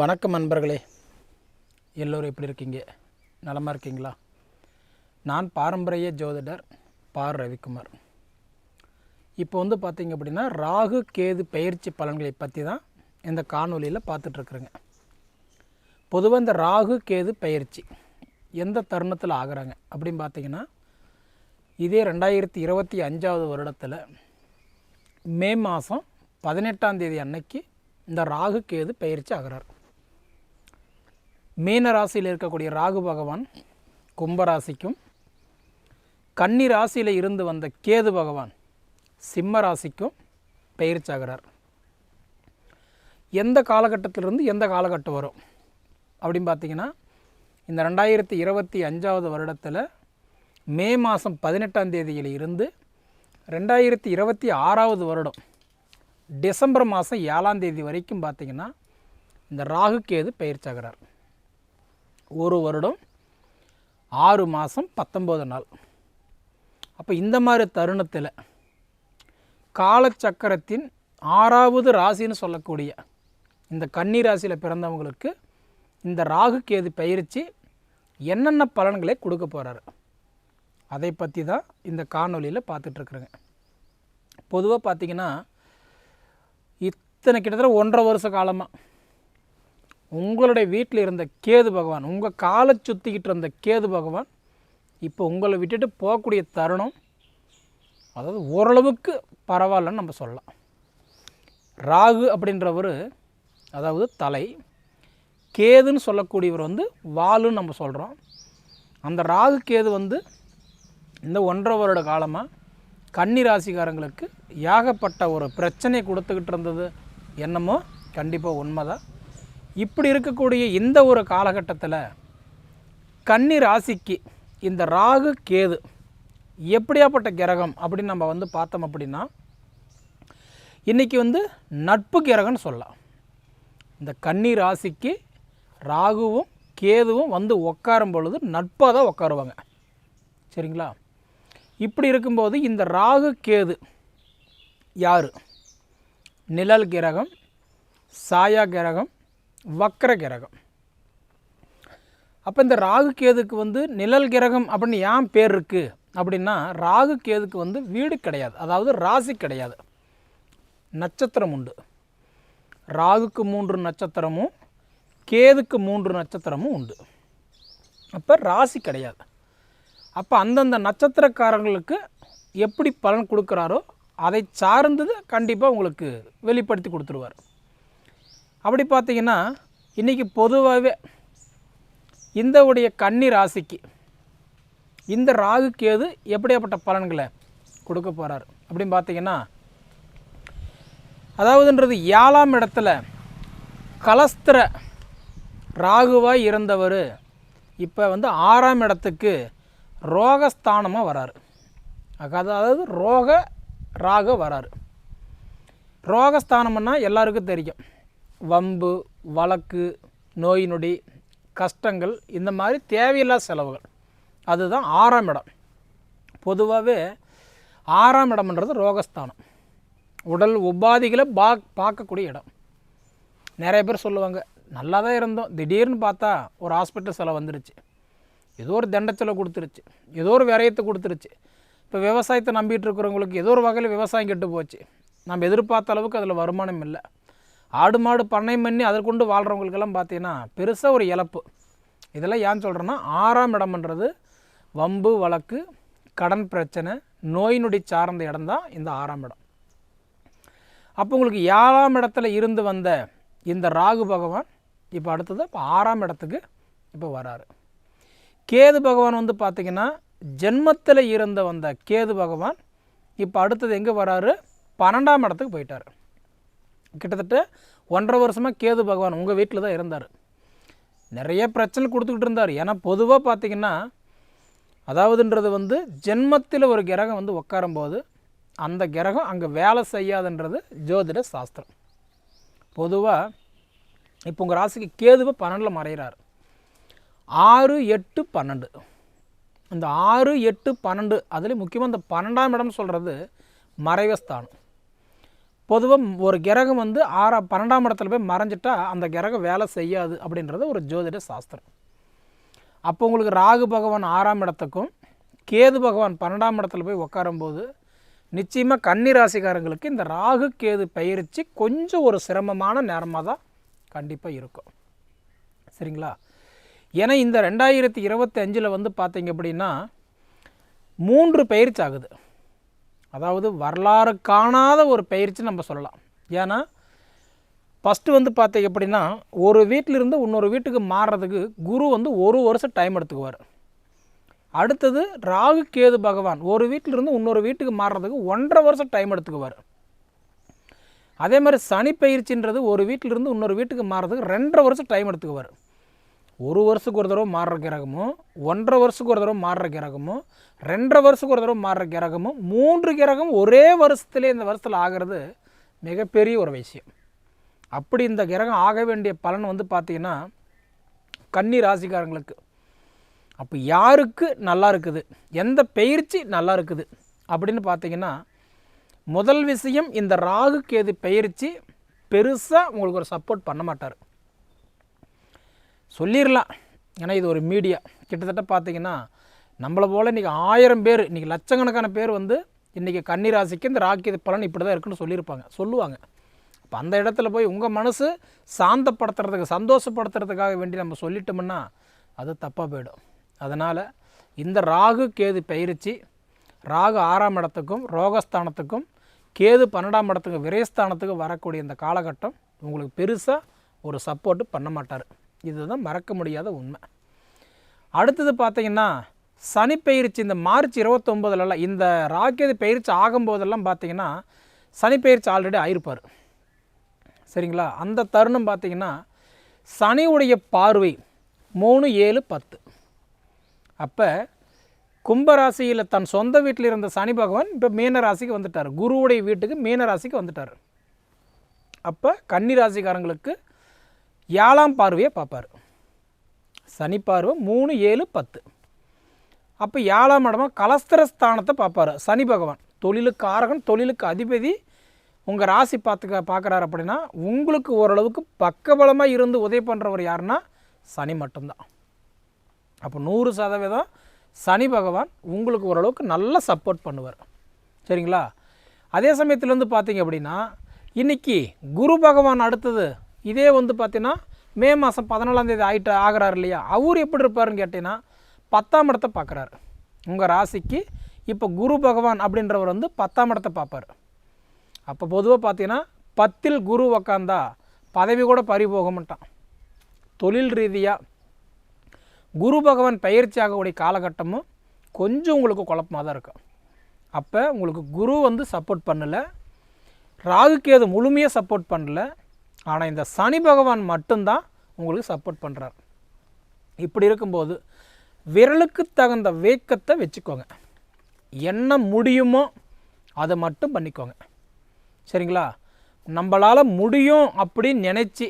வணக்கம் நண்பர்களே. எல்லோரும் எப்படி இருக்கீங்க? நலமாக இருக்கீங்களா? நான் பாரம்பரிய ஜோதிடர் பார் ரவிக்குமார். இப்போ வந்து பார்த்தீங்க அப்படின்னா ராகு கேது பயிற்சி பலன்களை பற்றி தான் இந்த காணொலியில் பார்த்துட்ருக்குறேங்க பொதுவாக இந்த ராகு கேது பயிற்சி எந்த தருணத்தில் ஆகிறாங்க அப்படின்னு பார்த்தீங்கன்னா இதே ரெண்டாயிரத்தி இருபத்தி அஞ்சாவது வருடத்தில் மே மாதம் பதினெட்டாம் தேதி அன்னைக்கு இந்த ராகு கேது பயிற்சி ஆகிறார். மீன ராசியில் இருக்கக்கூடிய ராகு பகவான் கும்பராசிக்கும் கன்னி ராசியில் இருந்து வந்த கேது பகவான் சிம்ம ராசிக்கும் பெயர்ச்சாகிறார் எந்த காலகட்டத்திலிருந்து எந்த காலகட்டம் வரும்? அப்படின்னு பார்த்தீங்கன்னா இந்த ரெண்டாயிரத்தி இருபத்தி அஞ்சாவது வருடத்தில் மே மாதம் பதினெட்டாம் தேதியில் இருந்து ரெண்டாயிரத்தி இருபத்தி ஆறாவது வருடம் டிசம்பர் மாதம் ஏழாம் தேதி வரைக்கும் பார்த்திங்கன்னா இந்த ராகு கேது பயிற்சியாகிறார் ஒரு வருடம் ஆறு மாதம் பத்தொம்போது நாள். அப்போ இந்த மாதிரி தருணத்தில் காலச்சக்கரத்தின் ஆறாவது ராசின்னு சொல்லக்கூடிய இந்த கன்னி ராசியில் பிறந்தவங்களுக்கு இந்த ராகு கேது பயிற்சி என்னென்ன பலன்களை கொடுக்க போகிறாரு அதை பற்றி தான் இந்த காணொலியில் பார்த்துட்ருக்குறேங்க பொதுவாக பார்த்தீங்கன்னா இத்தனை கிட்டத்தட்ட ஒன்றரை வருஷ காலமாக உங்களுடைய வீட்டில் இருந்த கேது பகவான் உங்கள் காலை சுற்றிக்கிட்டு இருந்த கேது பகவான் இப்போ உங்களை விட்டுட்டு போகக்கூடிய தருணம் அதாவது ஓரளவுக்கு பரவாயில்லன்னு நம்ம சொல்லலாம். ராகு அப்படின்றவர் அதாவது தலை கேதுன்னு சொல்லக்கூடியவர் வந்து வாலுன்னு நம்ம சொல்கிறோம் அந்த ராகு கேது வந்து இந்த ஒன்றரை வருட காலமாக கன்னி ராசிக்காரங்களுக்கு ஏகப்பட்ட ஒரு பிரச்சனையை கொடுத்துக்கிட்டு இருந்தது என்னமோ கண்டிப்பாக உண்மைதான். இப்படி இருக்கக்கூடிய இந்த ஒரு காலகட்டத்தில் கன்னி ராசிக்கு இந்த ராகு கேது எப்படியாப்பட்ட கிரகம் அப்படின்னு நம்ம வந்து பார்த்தோம் அப்படின்னா இன்றைக்கி வந்து நட்பு கிரகம்னு சொல்லலாம். இந்த கன்னி ராசிக்கு ராகுவும் கேதுவும் வந்து உட்காரும் பொழுது நட்பாக தான் உட்காருவாங்க. சரிங்களா? இப்படி இருக்கும்போது இந்த ராகு கேது யார்? நிழல் கிரகம் சாயா கிரகம் வக்கர கிரகம் அப்போ இந்த ராகு கேதுக்கு வந்து நிழல் கிரகம் அப்படின்னு ஏன் பேர் இருக்குது அப்படின்னா ராகு கேதுக்கு வந்து வீடு கிடையாது. அதாவது ராசி கிடையாது. நட்சத்திரம் உண்டு. ராகுக்கு மூன்று நட்சத்திரமும் கேதுக்கு மூன்று நட்சத்திரமும் உண்டு. அப்போ ராசி கிடையாது. அப்போ அந்தந்த நட்சத்திரக்காரங்களுக்கு எப்படி பலன் கொடுக்குறாரோ அதை சார்ந்தது கண்டிப்பாக உங்களுக்கு வெளிப்படுத்தி கொடுத்துருவார். அப்படி பார்த்தீங்கன்னா இன்றைக்கி பொதுவாகவே இந்த உடைய கன்னி ராசிக்கு இந்த ராகு கேது எப்படியாப்பட்ட பலன்களை கொடுக்க போகிறார் அப்படின்னு பார்த்தீங்கன்னா அதாவதுன்றது ஏழாம் இடத்துல கலஸ்திர ராகுவாக இருந்தவர் இப்போ வந்து ஆறாம் இடத்துக்கு ரோகஸ்தானமாக வராரு. அதாவது ரோக ராக வராரு. ரோகஸ்தானம்னா எல்லாருக்கும் தெரியும். வம்பு வழக்கு நோய் நொடி கஷ்டங்கள் இந்த மாதிரி தேவையில்லா செலவுகள். அதுதான் ஆறாம் இடம். பொதுவாகவே ஆறாம் இடம்ன்றது ரோகஸ்தானம். உடல் உபாதிகளை பா பார்க்கக்கூடிய இடம். நிறைய பேர் சொல்லுவாங்க நல்லா தான் இருந்தோம். திடீர்னு பார்த்தா ஒரு ஹாஸ்பிட்டல் செலவு வந்துருச்சு. ஏதோ ஒரு தண்டச்செலவு கொடுத்துருச்சு. ஏதோ ஒரு விரயத்தை கொடுத்துருச்சு. இப்போ விவசாயத்தை நம்பிட்டு இருக்கிறவங்களுக்கு ஏதோ ஒரு வகையில் விவசாயம் கெட்டு போச்சு. நம்ம எதிர்பார்த்த அளவுக்கு அதில் வருமானம் இல்லை. ஆடு மாடு பண்ணை பண்ணி அதை கொண்டு வாழ்கிறவங்களுக்கெல்லாம் பார்த்தீங்கன்னா பெருசாக ஒரு இழப்பு. இதெல்லாம் ஏன் சொல்கிறேன்னா ஆறாம் இடம்ன்றது வம்பு வழக்கு கடன் பிரச்சனை நோய் நொடி சார்ந்த இடம் தான் இந்த ஆறாம் இடம். அப்போ உங்களுக்கு ஏழாம் இடத்துல இருந்து வந்த இந்த ராகு பகவான் இப்போ அடுத்தது இப்போ ஆறாம் இடத்துக்கு இப்போ வராரு. கேது பகவான் வந்து பார்த்திங்கன்னா ஜென்மத்தில் இருந்த வந்த கேது பகவான் இப்போ அடுத்தது எங்கே வராரு? பன்னெண்டாம் இடத்துக்கு போயிட்டார். கிட்டத்தட்ட ஒன்றரை வருஷமாக கேது பகவான் உங்கள் வீட்டில் தான் இருந்தார். நிறைய பிரச்சனை கொடுத்துக்கிட்டு இருந்தார். ஏன்னா பொதுவாக பார்த்தீங்கன்னா அதாவதுன்றது வந்து ஜென்மத்தில் ஒரு கிரகம் வந்து உட்காரும்போது அந்த கிரகம் அங்கே வேலை செய்யாதுன்றது ஜோதிட சாஸ்திரம். பொதுவாக இப்போ உங்கள் ராசிக்கு கேதுவை பன்னெண்டில் மறைகிறார் ஆறு எட்டு பன்னெண்டு. இந்த ஆறு எட்டு பன்னெண்டு அதுலேயும் முக்கியமாக இந்த பன்னெண்டாம் இடம் சொல்கிறது மறைவஸ்தானம். பொதுவாக ஒரு கிரகம் வந்து ஆறா பன்னெண்டாம் இடத்துல போய் மறைஞ்சிட்டா அந்த கிரகம் வேலை செய்யாது அப்படின்றது ஒரு ஜோதிட சாஸ்திரம். அப்போ உங்களுக்கு ராகு பகவான் ஆறாம் இடத்துக்கும் கேது பகவான் பன்னெண்டாம் இடத்துல போய் உட்காரும்போது நிச்சயமாக கன்னி ராசிக்காரங்களுக்கு இந்த ராகு கேது பயிற்சி கொஞ்சம் ஒரு சிரமமான நேரமாக தான் கண்டிப்பாக இருக்கும். சரிங்களா? ஏன்னா இந்த ரெண்டாயிரத்தி இருபத்தி அஞ்சில் வந்து பார்த்தீங்க அப்படின்னா மூன்று பயிற்சி ஆகுது. அதாவது வரலாறு காணாத ஒரு பயிற்சி நம்ம சொல்லலாம். ஏன்னா ஃபஸ்ட்டு வந்து பார்த்தீங்க அப்படின்னா ஒரு வீட்டிலிருந்து இன்னொரு வீட்டுக்கு மாறுறதுக்கு குரு வந்து ஒரு வருஷம் டைம் எடுத்துக்குவார். அடுத்தது ராகு கேது பகவான் ஒரு வீட்டிலிருந்து இன்னொரு வீட்டுக்கு மாறுறதுக்கு ஒன்றரை வருஷம் டைம் எடுத்துக்குவார். அதே மாதிரி சனி பயிற்சின்றது ஒரு வீட்டிலிருந்து இன்னொரு வீட்டுக்கு மாறுறதுக்கு ரெண்டரை வருஷம் டைம் எடுத்துக்குவார். ஒரு வருஷத்துக்கு ஒரு தடவை மாறுற கிரகமும் ஒன்றரை வருஷத்துக்கு ஒரு தடவை மாறுற கிரகமும் ரெண்டரை வருஷத்துக்கு ஒரு தடவை மாறுற கிரகமும் மூன்று கிரகம் ஒரே வருஷத்துலேயே இந்த வருஷத்தில் ஆகிறது மிகப்பெரிய ஒரு விஷயம். அப்படி இந்த கிரகம் ஆக வேண்டிய பலன் வந்து பார்த்திங்கன்னா கன்னி ராசிக்காரங்களுக்கு. அப்போ யாருக்கு நல்லா இருக்குது? எந்த பயிற்சி நல்லா இருக்குது? அப்படின்னு பார்த்தீங்கன்னா முதல் விஷயம் இந்த ராகு கேது பயிற்சி பெருசாக உங்களுக்கு ஒரு சப்போர்ட் பண்ண மாட்டார். சொல்லிடலாம் ஏன்னா இது ஒரு மீடியா. கிட்டத்தட்ட பார்த்தீங்கன்னா நம்மளை போல் இன்றைக்கி ஆயிரம் பேர் இன்றைக்கி லட்சக்கணக்கான பேர் வந்து இன்றைக்கி கன்னிராசிக்கு இந்த ராக்கி பலன் இப்படி தான் இருக்குன்னு சொல்லியிருப்பாங்க. சொல்லுவாங்க. அப்போ அந்த இடத்துல போய் உங்கள் மனசு சாந்தப்படுத்துறதுக்கு சந்தோஷப்படுத்துறதுக்காக வேண்டி நம்ம சொல்லிட்டோம்னா அது தப்பாக போயிடும். அதனால் இந்த ராகு கேது பயிற்சி ராகு ஆறாம் இடத்துக்கும் ரோகஸ்தானத்துக்கும் கேது பன்னெண்டாம் இடத்துக்கு விரயஸ்தானத்துக்கு வரக்கூடிய இந்த காலகட்டம் உங்களுக்கு பெருசாக ஒரு சப்போர்ட்டு பண்ண மாட்டார். இதுதான் மறக்க முடியாத உண்மை. அடுத்தது பார்த்தீங்கன்னா சனி பயிற்சி இந்த மார்ச் இருபத்தொம்போதுலலாம் இந்த ராக்கெது பயிற்சி ஆகும்போதெல்லாம் பார்த்தீங்கன்னா சனி பயிற்சி ஆல்ரெடி ஆயிருப்பார். சரிங்களா? அந்த தருணம் பார்த்தீங்கன்னா சனியுடைய பார்வை மூணு ஏழு பத்து. அப்போ கும்பராசியில் தன் சொந்த வீட்டில் இருந்த சனி பகவான் இப்போ மீனராசிக்கு வந்துட்டார். குருவுடைய வீட்டுக்கு மீனராசிக்கு வந்துட்டார். அப்போ கன்னிராசிக்காரங்களுக்கு ஏழாம் பார்வையை பார்ப்பார். சனி பார்வை மூணு ஏழு பத்து. அப்போ ஏழாம் இடமா கலஸ்திரஸ்தானத்தை பார்ப்பார் சனி பகவான். தொழிலுக்கு ஆரகன் தொழிலுக்கு அதிபதி. உங்கள் ராசி பார்த்துக்க பார்க்குறாரு அப்படின்னா உங்களுக்கு ஓரளவுக்கு பக்கபலமாக இருந்து உதவி பண்ணுறவர் யாருன்னா சனி மட்டும்தான். அப்போ நூறு சதவீதம் சனி பகவான் உங்களுக்கு ஓரளவுக்கு நல்ல சப்போர்ட் பண்ணுவார். சரிங்களா? அதே சமயத்தில் வந்து பார்த்தீங்க அப்படின்னா இன்றைக்கி குரு பகவான் அடுத்தது இதே வந்து பார்த்தீங்கன்னா மே மாதம் பதினாலாம் தேதி ஆகிட்டு ஆகிறார் இல்லையா? அவர் எப்படி இருப்பாருன்னு கேட்டிங்கன்னா பத்தாம் இடத்தை பார்க்குறாரு. உங்கள் ராசிக்கு இப்போ குரு பகவான் அப்படின்றவர் வந்து பத்தாம் இடத்தை பார்ப்பார். அப்போ பொதுவாக பார்த்தீங்கன்னா பத்தில் குரு உக்காந்தா பதவி கூட பறி போக மாட்டான். தொழில் ரீதியாக குரு பகவான் பயிற்சி ஆகக்கூடிய காலகட்டமும் கொஞ்சம் உங்களுக்கு குழப்பமாக தான் இருக்கும் அப்போ உங்களுக்கு குரு வந்து சப்போர்ட் பண்ணலை. ராகுக்கேது முழுமையாக சப்போர்ட் பண்ணல. ஆனால் இந்த சனி பகவான் மட்டும்தான் உங்களுக்கு சப்போர்ட் பண்ணுறார் இப்படி இருக்கும்போது விரலுக்கு தகுந்த வேக்கத்தை வச்சுக்கோங்க. என்ன முடியுமோ அதை மட்டும் பண்ணிக்கோங்க. சரிங்களா? நம்மளால் முடியும் அப்படின்னு நினச்சி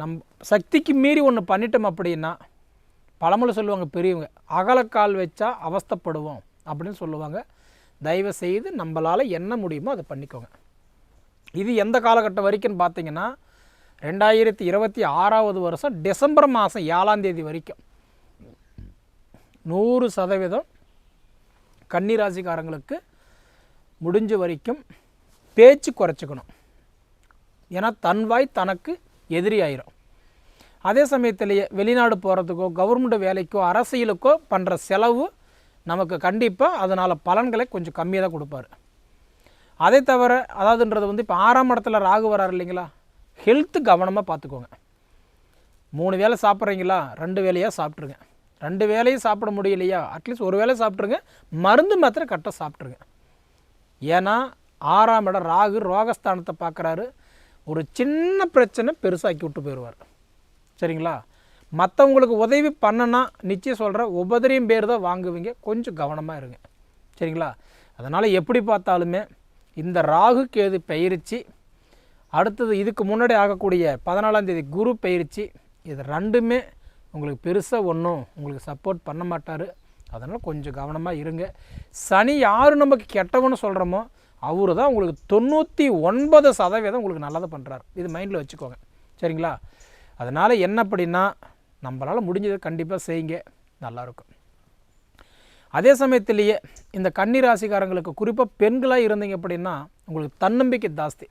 நம் சக்திக்கு மீறி ஒன்று பண்ணிட்டோம் அப்படின்னா பழமொழி சொல்லுவாங்க பெரியவங்க அகலக்கால் வச்சா அவஸ்தைப்படுவோம் அப்படின்னு சொல்லுவாங்க. தயவு செய்து நம்மளால் என்ன முடியுமோ அதை பண்ணிக்கோங்க. இது எந்த காலகட்டம் வரைக்கும் பார்த்தீங்கன்னா ரெண்டாயிரத்தி இருபத்தி ஆறாவது வருஷம் டிசம்பர் மாதம் ஏழாம் தேதி வரைக்கும். நூறு சதவீதம் கன்னிராசிக்காரங்களுக்கு முடிஞ்ச வரைக்கும் பேச்சு குறைச்சிக்கணும். ஏன்னா தன்வாய் தனக்கு எதிரி ஆயிரும் அதே சமயத்திலேயே வெளிநாடு போகிறதுக்கோ கவர்மெண்ட் வேலைக்கோ அரசியலுக்கோ பண்ணுற செலவு நமக்கு கண்டிப்பாக அதனால் பலன்களை கொஞ்சம் கம்மியாக தான் கொடுப்பாரு. அதை தவிர அதாவதுன்றது வந்து இப்போ ஆறாம் இடத்துல ராகு வராரு இல்லைங்களா? ஹெல்த்து கவனமாக பார்த்துக்கோங்க மூணு வேளை சாப்பிட்றீங்களா? ரெண்டு வேலையாக சாப்பிட்ருங்க ரெண்டு வேலையும் சாப்பிட முடியலையா? அட்லீஸ்ட் ஒரு வேளை சாப்பிட்ருங்க மருந்து மாத்திரை கரெக்டாக சாப்பிட்ருங்க ஏன்னா ஆறாம் இடம் ராகு ரோகஸ்தானத்தை பார்க்குறாரு ஒரு சின்ன பிரச்சனை பெருசாக்கி விட்டு போயிடுவார். சரிங்களா? மற்றவங்களுக்கு உதவி பண்ணனா நிச்சயம் சொல்கிற உபதிரியம் பேர் தான் வாங்குவீங்க. கொஞ்சம் கவனமாக இருங்க. சரிங்களா? அதனால் எப்படி பார்த்தாலுமே இந்த ராகு கேது பயிற்சி அடுத்தது இதுக்கு முன்னாடி ஆகக்கூடிய பதினாலாம் தேதி குரு பயிற்சி இது ரெண்டுமே உங்களுக்கு பெருசாக ஒன்றும் உங்களுக்கு சப்போர்ட் பண்ண மாட்டார். அதனால் கொஞ்சம் கவனமாக இருங்க. சனி யார் நமக்கு கெட்டவன்னு சொல்கிறோமோ அவரு தான் உங்களுக்கு தொண்ணூற்றி ஒன்பது சதவீதம் உங்களுக்கு நல்லதை பண்ணுறாரு இது மைண்டில் வச்சுக்கோங்க. சரிங்களா? அதனால் என்ன அப்படின்னா நம்மளால் முடிஞ்சதை கண்டிப்பாக செய்யுங்க. நல்லாயிருக்கும் அதே சமயத்திலேயே இந்த கன்னி ராசிக்காரங்களுக்கு குறிப்பாக பெண்களாக இருந்தீங்க அப்படின்னா உங்களுக்கு தன்னம்பிக்கை ஜாஸ்தி.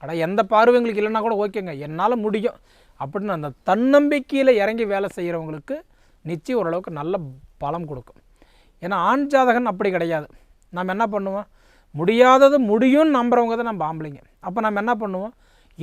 ஆனால் எந்த பார்வைங்களுக்கு இல்லைன்னா கூட ஓகேங்க. என்னால் முடியும். அப்படின்னு அந்த தன்னம்பிக்கையில் இறங்கி வேலை செய்கிறவங்களுக்கு நிச்சயம் ஓரளவுக்கு நல்ல பலம் கொடுக்கும். ஏன்னா ஆண் ஜாதகன் அப்படி கிடையாது. நம்ம என்ன பண்ணுவோம்? முடியாதது முடியும்னு நம்புறவங்க தான் நம்ம ஆம்பளைங்க. அப்போ நம்ம என்ன பண்ணுவோம்?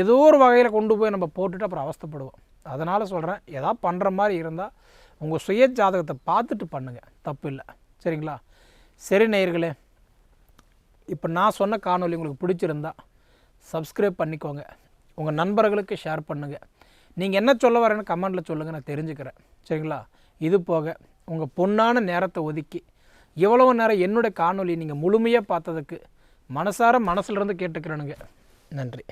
ஏதோ ஒரு வகையில் கொண்டு போய் நம்ம போட்டுட்டு அப்புறம் அவஸ்தைப்படுவோம். அதனால் சொல்கிறேன் ஏதாவது பண்ணுற மாதிரி இருந்தால் உங்கள் சுய ஜாதகத்தை பார்த்துட்டு பண்ணுங்கள் தப்பு இல்லை. சரிங்களா? சரி நேயர்களே இப்போ நான் சொன்ன காணொலி உங்களுக்கு பிடிச்சிருந்தா சப்ஸ்கிரைப் பண்ணிக்கோங்க. உங்கள் நண்பர்களுக்கு ஷேர் பண்ணுங்கள் நீங்கள் என்ன சொல்ல வரேன்னு கமெண்ட்டில் சொல்லுங்கள் நான் தெரிஞ்சுக்கிறேன். சரிங்களா? இது போக உங்கள் பொன்னான நேரத்தை ஒதுக்கி இவ்வளவு நேரம் என்னுடைய காணொலி நீங்கள் முழுமையாக பார்த்ததுக்கு மனசார மனசுலேருந்து கேட்டுக்கிறேனுங்க. நன்றி.